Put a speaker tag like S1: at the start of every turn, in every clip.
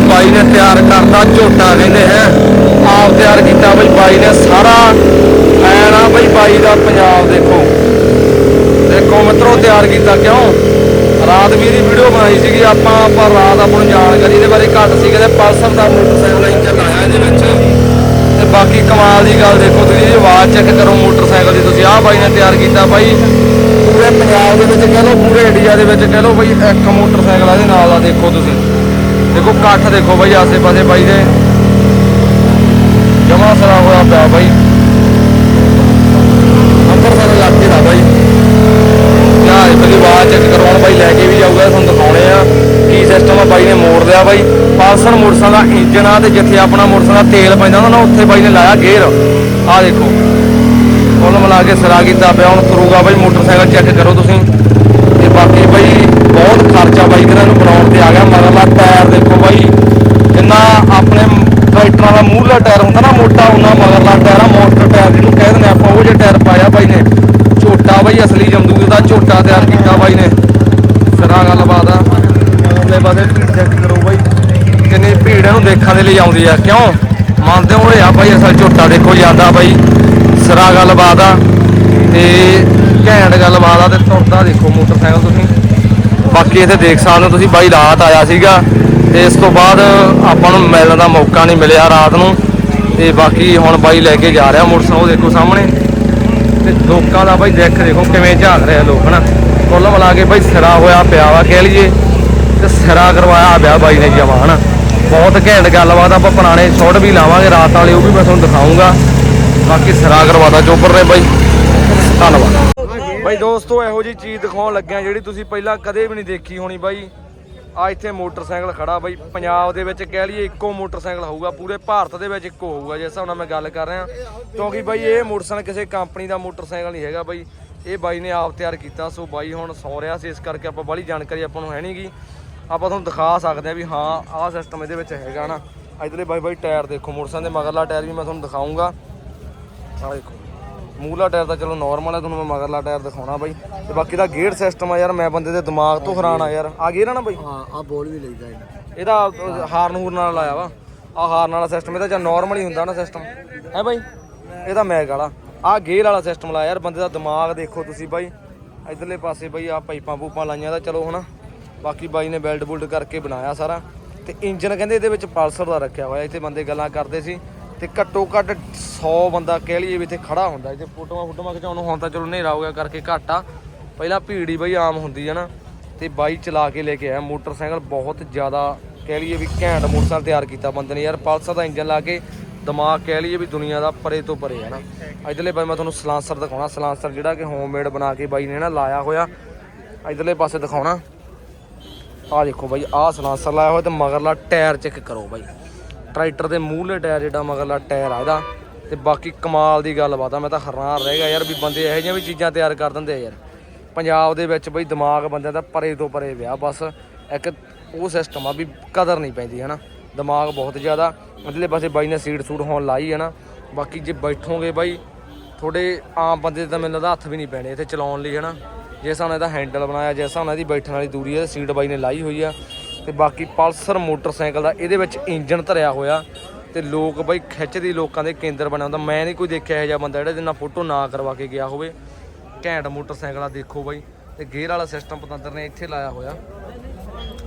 S1: ਬਾਈ ਨੇ ਤਿਆਰ ਕਰਤਾ, ਝੋਟਾ ਕਹਿੰਦੇ ਹੈ। ਆਪ ਤਿਆਰ ਕੀਤਾ ਬਈ ਬਾਈ ਨੇ ਸਾਰਾ ਐਨ ਬਈ ਬਾਈ ਦਾ ਪੰਜਾਬ ਦੇਖੋ। ਦੇਖੋ ਮਿੱਤਰੋ, ਤਿਆਰ ਕੀਤਾ ਕਿਉਂ? ਰਾਤ ਵੀ ਦੀ ਵੀਡੀਓ ਬਣਾਈ ਸੀਗੀ, ਆਪਾਂ ਪਰ ਰਾਤ ਆਪਾਂ ਨੂੰ ਜਾਣਕਾਰੀ, ਇਹਦੇ ਬਾਰੇ ਘੱਟ ਸੀ, ਕਹਿੰਦੇ ਪਲਸਰ ਦਾ ਮੋਟਰਸਾਈਕਲ ਇੰਜਨ ਲਾਇਆ ਇਹਦੇ ਵਿੱਚ। ਤੇ ਬਾਕੀ ਕਮਾਲ ਦੀ ਗੱਲ ਦੇਖੋ ਤੁਸੀਂ ਆਵਾਜ਼ ਚੈੱਕ ਕਰੋ ਮੋਟਰਸਾਈਕਲ ਦੀ ਤੁਸੀਂ। ਆਹ ਬਾਈ ਨੇ ਤਿਆਰ ਕੀਤਾ ਬਾਈ, ਪੂਰੇ ਪੰਜਾਬ ਦੇ ਵਿੱਚ ਕਹਿ ਲਓ, ਪੂਰੇ ਇੰਡੀਆ ਦੇ ਵਿੱਚ ਕਹਿ ਲਓ ਬਈ, ਇੱਕ ਮੋਟਰਸਾਈਕਲ ਇਹਦੇ ਨਾਲ ਦਾ ਦੇਖੋ ਤੁਸੀਂ। ਦੇਖੋ ਕੱਠ ਦੇਖੋ ਬਾਈ, ਆਸੇ ਪਾਸੇ ਬਾਈ ਦੇ। ਜਮਾ ਸਰਾ ਹੋਇਆ ਪਿਆ ਬਾਈ। ਅੰਮ੍ਰਿਤਸਰ ਇਲਾਕੇ ਦਾ ਬਾਈ। ਯਾ ਇਹਦੀ ਆਵਾਜ਼ ਚੈੱਕ ਕਰਵਾਉਣ ਬਾਈ, ਲੈ ਕੇ ਵੀ ਜਾਊਗਾ, ਤੁਹਾਨੂੰ ਦਿਖਾਉਣੇ ਆ ਕੀ ਸਿਸਟਮ ਆ ਬਾਈ ਨੇ ਮੋੜ ਲਿਆ ਬਾਈ। ਪਲਸਰ ਮੋਟਰਸਾਈਕਲ ਦਾ ਇੰਜਨ ਆ ਤੇ ਜਿੱਥੇ ਆਪਣਾ ਮੋਟਰਸਾਈਕਲ ਦਾ ਤੇਲ ਪੈਂਦਾ ਹੁੰਦਾ ਨਾ, ਉੱਥੇ ਬਾਈ ਨੇ ਲਾਇਆ ਗੇਅਰ। ਆ ਦੇਖੋ। ਕੁੱਲ ਮਿਲਾ ਕੇ ਸਰਾ ਕੀਤਾ ਪਿਆ, ਹੁਣ ਤੁਰੂਗਾ ਬਾਈ, ਮੋਟਰਸਾਈਕਲ ਚੈੱਕ ਕਰੋ ਤੁਸੀਂ ਤੇ ਬਾਕੀ ਬਾਈ ਬਹੁਤ ਖਰਚਾ ਬਾਈ ਕਿਹਨਾਂ ਨੂੰ ਬਣਾਉਣ ਤੇ ਆ ਗਿਆ ਮਗਰਲਾ ਟਾਇਰ ਦੇਖੋ ਬਾਈ ਜਿੰਨਾ ਆਪਣੇ ਟਰੈਕਟਰਾਂ ਟਾਇਰ ਹੁੰਦਾ ਨਾ, ਮੋਟਾ ਉਹਨਾਂ ਮਗਰਲਾ ਟਾਇਰ ਆ ਮੋਟਰ ਟਾਇਰ ਜਿਹਨੂੰ ਕਹਿ ਦਿੰਦੇ ਆਪਾਂ, ਉਹ ਜੇ ਟਾਇਰ ਪਾਇਆ ਬਾਈ ਨੇ। ਝੋਟਾ ਬਾਈ, ਅਸਲੀ ਜਮਦੂਦ ਦਾ ਝੋਟਾ ਤਿਆਰ ਕੀਤਾ ਬਾਈ ਨੇ। ਸਿਰਾ ਗੱਲਬਾਤ ਆ। ਉਹਦੇ ਬਾਅਦ ਭੀੜ ਚੈੱਕ ਕਰੋ ਬਾਈ। ਕਿੰਨੀ ਭੀੜ ਇਹਨੂੰ ਦੇਖਣ ਦੇ ਲਈ ਆਉਂਦੀ ਆ। ਕਿਉਂ? ਮੰਨਦੇ ਹੋਏ ਆ ਬਾਈ, ਅਸਲ ਝੋਟਾ ਦੇਖੋ ਜਾਂਦਾ ਬਾਈ। ਸਿਰਾ ਗੱਲਬਾਤ ਆ। ਤੇ ਘੈਂਟ ਗੱਲਬਾਤ ਆ ਤੇ ਤੁਰਦਾ ਦੇਖੋ ਮੋਟਰਸਾਈਕਲ ਤੁਸੀਂ। ਬਾਕੀ ਇੱਥੇ ਦੇਖ ਸਕਦੇ ਹੋ ਤੁਸੀਂ, ਬਾਈ ਰਾਤ ਆਇਆ ਸੀਗਾ। ਤੇ ਇਸ ਤੋਂ ਬਾਅਦ ਆਪਾਂ ਨੂੰ ਮਿਲਣ ਦਾ ਮੌਕਾ ਨਹੀਂ ਮਿਲਿਆ ਰਾਤ ਨੂੰ। ਤੇ ਬਾਕੀ ਹੁਣ ਬਾਈ ਲੈ ਕੇ ਜਾ ਰਿਹਾ ਮੋਟਰਸਾਈਕਲ, ਉਹ ਦੇਖੋ ਸਾਹਮਣੇ। ਤੇ ਲੋਕਾਂ ਦਾ ਬਾਈ ਦੇਖ, ਦੇਖੋ ਕਿਵੇਂ ਝਾਕ ਰਹੇ ਲੋਕ, ਹਨਾ? ਕੁੱਲ ਮਿਲਾ ਕੇ ਬਾਈ ਸਿਰਾ ਹੋਇਆ ਪਿਆ ਵਾ ਕਹਿ ਲਈਏ। ਤੇ ਸਿਰਾ ਕਰਵਾਇਆ ਪਿਆ ਬਾਈ ਨੇ ਜਮਾ, ਹਨਾ? ਬਹੁਤ ਘੈਂਟ ਗੱਲਬਾਤ, ਆਪਾਂ ਪੁਰਾਣੇ ਸ਼ਾਟ ਵੀ ਲਾਵਾਂਗੇ, ਰਾਤ ਵਾਲੇ ਉਹ ਵੀ ਮੈਂ ਤੁਹਾਨੂੰ ਦਿਖਾਉਂਗਾ ਬਾਕੀ ਸਿਰਾ ਕਰਵਾਦਾ ਚੋਪਰ ਨੇ ਬਾਈ। ਧੰਨਵਾਦ। ਬਾਈ ਦੋਸਤੋ, ਇਹੋ ਜੀ ਚੀਜ਼ ਦਿਖਾਉਣ ਲੱਗਿਆ ਜਿਹੜੀ ਤੁਸੀਂ ਪਹਿਲਾਂ ਕਦੇ ਵੀ ਨਹੀਂ ਦੇਖੀ ਹੋਣੀ ਬਾਈ। ਆ ਇੱਥੇ ਮੋਟਰਸਾਈਕਲ ਖੜਾ ਬਾਈ। ਪੰਜਾਬ ਦੇ ਵਿੱਚ ਕਹਿ ਲਈਏ ਇੱਕੋ ਮੋਟਰਸਾਈਕਲ ਹੋਊਗਾ, ਪੂਰੇ ਭਾਰਤ ਦੇ ਵਿੱਚ ਇੱਕੋ ਹੋਊਗਾ, ਜਿਸ ਹਿਸਾਬ ਨਾਲ ਮੈਂ ਗੱਲ ਕਰ ਰਿਹਾ। ਕਿਉਂਕਿ ਬਾਈ ਇਹ ਮੋਟਰਸਾਈਕਲ ਕਿਸੇ ਕੰਪਨੀ ਦਾ ਮੋਟਰਸਾਈਕਲ ਨਹੀਂ ਹੈਗਾ ਬਾਈ। ਇਹ ਬਾਈ ਨੇ ਆਪ ਤਿਆਰ ਕੀਤਾ, ਸੋ ਬਾਈ ਹੁਣ ਸੌ ਰਿਹਾ ਸੀ, ਇਸ ਕਰਕੇ ਆਪਾਂ ਬੜੀ ਜਾਣਕਾਰੀ ਆਪਾਂ ਨੂੰ ਹੈ ਨਹੀਂਗੀ ਆਪਾਂ ਤੁਹਾਨੂੰ ਦਿਖਾ ਸਕਦੇ ਆ ਵੀ ਹਾਂ, ਆਹ ਸਿਸਟਮ ਇਹਦੇ ਵਿੱਚ ਹੈਗਾ ਨਾ। ਇਧਰਲੇ ਬਾਈ ਬਾਈ ਟਾਇਰ ਦੇਖੋ, ਮੋਟਰਸਾਈਕਲ ਦੇ ਮਗਰਲਾ ਟਾਇਰ ਵੀ ਮੈਂ ਤੁਹਾਨੂੰ ਦਿਖਾਉਂਗਾ ਆਹ ਦੇਖੋ। ਮੂਹਲਾ ਟਾਇਰ ਤਾਂ ਚਲੋ ਨਾਰਮਲ ਹੈ ਤੁਹਾਨੂੰ ਮੈਂ ਮਗਰਲਾ ਟਾਇਰ ਦਿਖਾਉਣਾ ਬਾਈ। ਤੇ ਬਾਕੀ ਦਾ ਗੇਅਰ ਸਿਸਟਮ ਆ ਯਾਰ ਮੈਂ ਬੰਦੇ ਦੇ ਦਿਮਾਗ ਤੋਂ ਹੈਰਾਨ ਆ ਯਾਰ। ਆ ਗੇਅਰ ਆ ਨਾ ਬਾਈ?
S2: ਹਾਂ ਆ ਬੋਲ ਵੀ ਲਈਦਾ
S1: ਇਹਦਾ ਹਾਰਨ ਹੂਰਨ ਨਾਲ ਲਾਇਆ ਵਾ। ਆ ਹਾਰਨ ਵਾਲਾ ਸਿਸਟਮ ਇਹਦਾ ਜਾਂ ਨਾਰਮਲ ਹੀ ਹੁੰਦਾ ਨਾ ਸਿਸਟਮ ਹੈ ਬਾਈ? ਇਹਦਾ ਮੈਗ ਵਾਲਾ। ਆ ਗੇਅਰ ਵਾਲਾ ਸਿਸਟਮ ਲਾਇਆ ਯਾਰ ਬੰਦੇ ਦਾ ਦਿਮਾਗ ਦੇਖੋ ਤੁਸੀਂ ਬਾਈ। ਇਧਰਲੇ ਪਾਸੇ ਬਾਈ ਆ ਪਾਈਪਾਂ ਪੂਪਾਂ ਲਾਈਆਂ ਦਾ ਚਲੋ ਹਨਾ। ਬਾਕੀ ਬਾਈ ਨੇ ਬੈਲਟ ਬੁਲਟ ਕਰਕੇ ਬਣਾਇਆ ਸਾਰਾ। ਤੇ ਇੰਜਨ ਕਹਿੰਦੇ ਇਹਦੇ ਵਿੱਚ ਪਲਸਰ ਦਾ ਰੱਖਿਆ ਹੋਇਆ ਇੱਥੇ ਬੰਦੇ ਗੱਲਾਂ ਕਰਦੇ ਸੀ। ਤੇ ਘੱਟੋ ਘੱਟ 100 ਬੰਦਾ ਕਹਿ ਲਈਏ ਵੀ ਇੱਥੇ ਖੜਾ ਹੁੰਦਾ। ਇੱਥੇ ਫੋਟੋਆਂ ਫੋਟੋਆਂ ਖਿਚਾਉਣ ਨੂੰ ਹੁਣ ਤਾਂ ਚਲੋ ਹਨੇਰਾ ਹੋ ਗਿਆ ਕਰਕੇ ਘੱਟ ਆ। ਪਹਿਲਾਂ ਭੀੜ ਹੀ ਬਈ ਆਮ ਹੁੰਦੀ ਹੈ ਨਾ। ਤੇ ਬਾਈ ਚਲਾ ਕੇ ਲੈ ਕੇ ਆਇਆ। ਮੋਟਰਸਾਈਕਲ ਬਹੁਤ ਜ਼ਿਆਦਾ ਕਹਿ ਲਈਏ ਵੀ ਘੈਂਟ ਮੋਟਰਸਾਈਕਲ ਤਿਆਰ ਕੀਤਾ ਬੰਦੇ ਨੇ। ਯਾਰ ਪਲਸਰ ਦਾ ਇੰਜਨ ਲਾ ਕੇ ਦਿਮਾਗ ਕਹਿ ਲਈਏ ਵੀ ਦੁਨੀਆ ਦਾ ਪਰੇ ਤੋਂ ਪਰੇ ਹੈ ਨਾ। ਇਧਰਲੇ ਬਾਈ ਮੈਂ ਤੁਹਾਨੂੰ ਸਲਾਂਸਰ ਦਿਖਾਉਣਾ। ਸਲਾਂਸਰ ਜਿਹੜਾ ਕਿ ਹੋਮਮੇਡ ਬਣਾ ਕੇ ਬਾਈ ਨੇ ਨਾ ਲਾਇਆ ਹੋਇਆ। ਇਧਰਲੇ ਪਾਸੇ ਦਿਖਾਉਣਾ। ਆਹ ਦੇਖੋ ਬਾਈ, ਆਹ ਸਲਾਂਸਰ ਲਾਇਆ ਹੋਇਆ ਤੇ ਮਗਰਲਾ ਟਾਇਰ ਚੈੱਕ ਕਰੋ ਬਾਈ। ਟਰੈਕਟਰ ਦੇ ਮੂਹਰਲੇ ਟਾਇਰ ਜਿਹੜਾ ਮਗਰਲਾ ਟਾਇਰ ਆ ਇਹਦਾ, ਤੇ ਬਾਕੀ ਕਮਾਲ ਦੀ ਗੱਲਬਾਤ ਆ ਮੈਂ ਤਾਂ ਹੈਰਾਨ ਰਹਿ ਗਿਆ ਯਾਰ ਵੀ ਬੰਦੇ ਇਹੋ ਜਿਹੀਆਂ ਵੀ ਚੀਜ਼ਾਂ ਤਿਆਰ ਕਰ ਦਿੰਦੇ ਆ ਯਾਰ। ਪੰਜਾਬ ਦੇ ਵਿੱਚ ਬਈ ਦਿਮਾਗ ਬੰਦਿਆਂ ਦਾ ਪਰੇ ਤੋਂ ਪਰੇ ਵਿਆਹ, ਬਸ ਇੱਕ ਉਹ ਸਿਸਟਮ ਆ ਵੀ ਕਦਰ ਨਹੀਂ ਪੈਂਦੀ, ਹਨਾ। ਦਿਮਾਗ ਬਹੁਤ ਜ਼ਿਆਦਾ ਮਤਲਬ ਪਾਸੇ ਬਾਈ ਨੇ ਸੀਟ ਸੂਟ ਹੋਣ ਲਾਈ ਹੈ ਨਾ, ਬਾਕੀ ਜੇ ਬੈਠੋਗੇ ਬਾਈ ਥੋੜੇ ਆਮ ਬੰਦੇ ਤਾਂ ਮੈਨੂੰ ਲੱਗਦਾ ਹੱਥ ਵੀ ਨਹੀਂ ਪੈਣੇ ਇੱਥੇ ਚਲਾਉਣ ਲਈ, ਹਨਾ। ਜਿਸ ਹਿਸਾਬ ਨਾਲ ਇਹਦਾ ਹੈਂਡਲ ਬਣਾਇਆ, ਜਿਸ ਹਿਸਾਬ ਨਾਲ ਇਹਦੀ ਬੈਠਣ ਵਾਲੀ ਦੂਰੀ ਹੈ ਸੀਟ ਬਾਈ ਨੇ ਲਾਈ ਹੋਈ ਆ। ਤੇ ਬਾਕੀ ਪਲਸਰ ਮੋਟਰਸਾਈਕਲ ਦਾ, ਇਹਦੇ ਵਿੱਚ ਇੰਜਨ ਧਰਿਆ ਹੋਇਆ ਤੇ ਲੋਕ ਬਾਈ ਖਿੱਚਦੀ ਲੋਕਾਂ ਦੇ ਕੇਂਦਰ ਬਣਿਆ ਹੁੰਦਾ। ਮੈਂ ਨਹੀਂ ਕੋਈ ਦੇਖਿਆ ਇਹੋ ਜਿਹਾ ਬੰਦਾ ਜਿਹੜਾ ਜਿੰਨਾ ਫੋਟੋ ਨਾ ਕਰਵਾ ਕੇ ਗਿਆ ਹੋਵੇ। ਘੈਂਟ ਮੋਟਰਸਾਈਕਲ ਆ, ਦੇਖੋ ਬਾਈ। ਤੇ ਗੇਅਰ ਵਾਲਾ ਸਿਸਟਮ ਪਤੰਦਰ ਨੇ ਇੱਥੇ ਲਾਇਆ ਹੋਇਆ।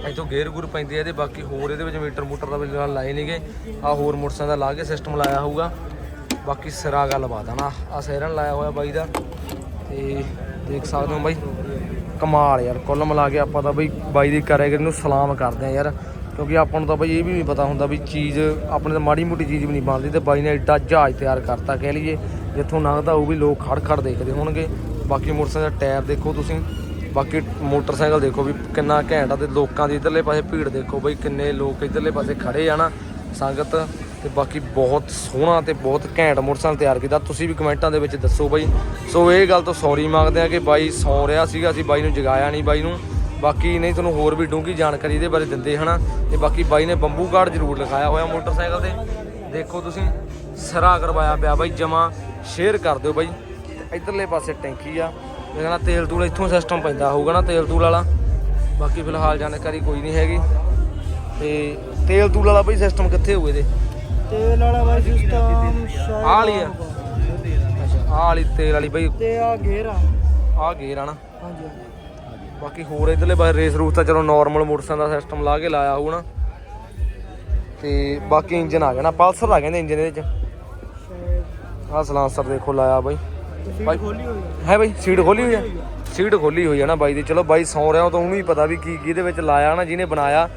S1: ਇੱਥੋਂ ਗੇਅਰ ਗੁਰ ਪੈਂਦੇ ਆ ਇਹਦੇ, ਬਾਕੀ ਹੋਰ ਇਹਦੇ ਵਿੱਚ ਮੀਟਰ ਮੂਟਰ ਦਾ ਵੀ ਨਾਲ ਲਾਏ ਨਹੀਂਗੇ ਆ ਹੋਰ ਮੋਟਰਸਾਈਕਲ ਦਾ ਲਾ ਕੇ ਸਿਸਟਮ ਲਾਇਆ ਹੋਊਗਾ। ਬਾਕੀ ਸਿਰਾ ਗੱਲਬਾਤ ਆ ਨਾ। ਆ ਸੈਰਨ ਲਾਇਆ ਹੋਇਆ ਬਾਈ ਦਾ। ਤੇ ਦੇਖ ਸਕਦੇ ਹੋ ਬਾਈ। ਕਮਾਲ ਯਾਰ, ਕੁੱਲ ਮਿਲਾ ਕੇ ਆਪਾਂ ਤਾਂ ਬਈ ਬਾਈ ਦੀ ਕਾਰੀਗਰ ਨੂੰ ਸਲਾਮ ਕਰਦੇ ਆ ਯਾਰ। ਕਿਉਂਕਿ ਆਪਾਂ ਨੂੰ ਤਾਂ ਬਈ ਇਹ ਵੀ ਨਹੀਂ ਪਤਾ ਹੁੰਦਾ ਵੀ ਚੀਜ਼, ਆਪਣੇ ਤਾਂ ਮਾੜੀ ਮੋਟੀ ਚੀਜ਼ ਵੀ ਨਹੀਂ ਬਣਦੀ ਤੇ ਬਾਈ ਨੇ ਐਡਾ ਜਹਾਜ਼ ਤਿਆਰ ਕਰਤਾ ਕਹਿ ਲਈਏ, ਜਿੱਥੋਂ ਲੰਘਦਾ ਉਹ ਵੀ ਲੋਕ ਖੜ ਖੜ ਦੇਖਦੇ ਹੋਣਗੇ। ਬਾਕੀ ਮੋਟਰਸਾਈਕਲ ਦਾ ਟਾਇਰ ਦੇਖੋ ਤੁਸੀਂ, ਬਾਕੀ ਮੋਟਰਸਾਈਕਲ ਦੇਖੋ ਵੀ ਕਿੰਨਾ ਘੈਂਟ ਆ ਤੇ ਲੋਕਾਂ ਦੀ ਇਧਰਲੇ ਪਾਸੇ ਭੀੜ ਦੇਖੋ ਬਈ ਕਿੰਨੇ ਲੋਕ ਇਧਰਲੇ ਪਾਸੇ ਖੜੇ ਆ ਨਾ। ਸੰਗਤ ਤੇ ਬਾਕੀ ਬਹੁਤ ਸੋਹਣਾ ਤੇ ਬਹੁਤ ਘੈਂਟ ਮੋਟਰਸਾਈਕਲ ਤਿਆਰ ਕੀਤਾ। ਤੁਸੀਂ ਵੀ ਕਮੈਂਟਾਂ ਦੇ ਵਿੱਚ ਦੱਸੋ ਬਾਈ। ਸੋ ਇਹ ਗੱਲ ਤੋਂ ਸੌਰੀ ਮੰਗਦੇ ਆ ਕਿ ਬਾਈ ਸੌ ਰਿਹਾ ਸੀਗਾ, ਅਸੀਂ ਬਾਈ ਨੂੰ ਜਗਾਇਆ ਨਹੀਂ ਬਾਈ ਨੂੰ। ਬਾਕੀ ਨਹੀਂ, ਤੁਹਾਨੂੰ ਹੋਰ ਵੀ ਡੂੰਗੀ ਜਾਣਕਾਰੀ ਇਹਦੇ ਬਾਰੇ ਦਿੰਦੇ ਹਨਾ। ਤੇ ਬਾਕੀ ਬਾਈ ਨੇ ਬੰਬੂ ਕਾਰਡ ਜ਼ਰੂਰ ਲਿਖਾਇਆ ਹੋਇਆ ਮੋਟਰਸਾਈਕਲ ਤੇ। ਦੇਖੋ ਤੁਸੀਂ, ਸਰਾ ਕਰਵਾਇਆ ਪਿਆ ਬਾਈ, ਜਮਾ ਸ਼ੇਅਰ ਕਰ ਦਿਓ ਬਾਈ। ਤੇ ਇਧਰਲੇ ਪਾਸੇ ਟੈਂਕੀ ਆ ਇਹ ਤੇਲ ਤੂਲ ਇੱਥੋਂ ਸਿਸਟਮ ਪੈਂਦਾ ਹੋਊਗਾ ਨਾ ਤੇਲ ਤੂਲ ਵਾਲਾ। ਬਾਕੀ ਫਿਲਹਾਲ ਜਾਣਕਾਰੀ ਕੋਈ ਨਹੀਂ ਹੈਗੀ। ਤੇ ਤੇਲ ਤੂਲ ਵਾਲਾ ਬਈ ਸਿਸਟਮ ਕਿੱਥੇ ਹੋਊ ਇਹਦੇ?
S2: ਤੇਲ ਵਾਲਾ ਬਾਈ ਸਿਸਟਮ ਸ਼ਾਇਦ
S1: ਆਹ ਵਾਲੀ ਆ? ਆਹ ਵਾਲੀ ਤੇਲ ਵਾਲੀ ਬਈ।
S2: ਤੇ ਆ ਆ।
S1: ਆਹ ਗੇਅਰ ਆ ਨਾ।
S2: ਹਾਂਜੀ
S1: ਬਾਕੀ ਹੋਰ ਇਧਰਲੇ ਬਾਈ ਰੇਸ ਰੂਸ ਤਾਂ ਚਲੋ ਨਾਰਮਲ ਮੋਟਰਸਾਈਕਲ ਦਾ ਸਿਸਟਮ ਲਾ ਕੇ ਲਾਇਆ ਹੋਊ ਨਾ। ਤੇ ਬਾਕੀ ਇੰਜਨ ਆ ਗਿਆ ਨਾ ਪਲਸਰ ਆ ਕਹਿੰਦੇ ਇੰਜਨ ਇਹਦੇ ਚ।
S2: ਸ਼ਾਇਦ।
S1: ਆਹ ਸਲਾਂਸਰ ਦੇਖੋ ਲਾਇਆ ਬਾਈ। ਬਾਈ
S2: ਖੋਲੀ ਹੋਈ
S1: ਹੈ ਬਾਈ ਸੀਟ ਖੋਲੀ ਹੋਈ ਆ? ਸੀਟ ਖੋਲੀ ਹੋਈ ਆ ਨਾ ਬਾਈ ਦੀ। ਚਲੋ ਬਾਈ ਸੌ ਰਿਹਾ ਤਾਂ ਉਹਨੂੰ ਵੀ ਪਤਾ ਵੀ ਕੀ ਕੀ ਇਹਦੇ ਵਿੱਚ ਲਾਇਆ ਨਾ ਜਿਹਨੇ ਬਣਾਇਆ।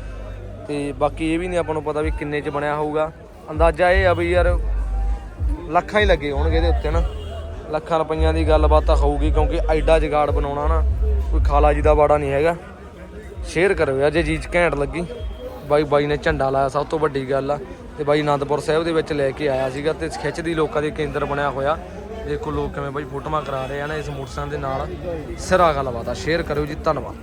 S1: ਤੇ ਬਾਕੀ ਇਹ ਵੀ ਨਹੀਂ ਆਪਾਂ ਨੂੰ ਪਤਾ ਵੀ ਕਿੰਨੇ ਚ ਬਣਿਆ ਹੋਊਗਾ। ਅੰਦਾਜ਼ਾ ਇਹ ਆ ਵੀ ਯਾਰ ਲੱਖਾਂ ਹੀ ਲੱਗੇ ਹੋਣਗੇ ਇਹਦੇ ਉੱਤੇ ਨਾ। ਲੱਖਾਂ ਰੁਪਈਆਂ ਦੀ ਗੱਲਬਾਤ ਤਾਂ ਹੋਊਗੀ ਕਿਉਂਕਿ ਐਡਾ ਜਗਾੜ ਬਣਾਉਣਾ ਨਾ, ਕੋਈ ਖਾਲਾ ਜੀ ਦਾ ਬਾੜਾ ਨਹੀਂ ਹੈਗਾ। ਸ਼ੇਅਰ ਕਰੋ ਯਾਰ, ਜੇ ਚੀਜ਼ ਘੈਂਟ ਲੱਗੀ। ਬਾਈ ਬਾਈ ਨੇ ਝੰਡਾ ਲਾਇਆ, ਸਭ ਤੋਂ ਵੱਡੀ ਗੱਲ ਆ। ਤੇ ਬਾਈ ਆਨੰਦਪੁਰ ਸਾਹਿਬ ਦੇ ਵਿੱਚ ਲੈ ਕੇ ਆਇਆ ਸੀਗਾ ਤੇ ਖਿੱਚਦੀ ਲੋਕਾਂ ਦੇ ਕੇਂਦਰ ਬਣਿਆ ਹੋਇਆ। ਦੇਖੋ ਲੋਕ ਕਿਵੇਂ ਬਾਈ ਫੋਟੋਆਂ ਕਰਾ ਰਹੇ ਆ ਨਾ ਇਸ ਮੋਟਰਸਾਈਕਲ ਦੇ ਨਾਲ। ਸਿਰਾ ਗੱਲਬਾਤ ਆ, ਸ਼ੇਅਰ ਕਰਿਓ ਜੀ, ਧੰਨਵਾਦ।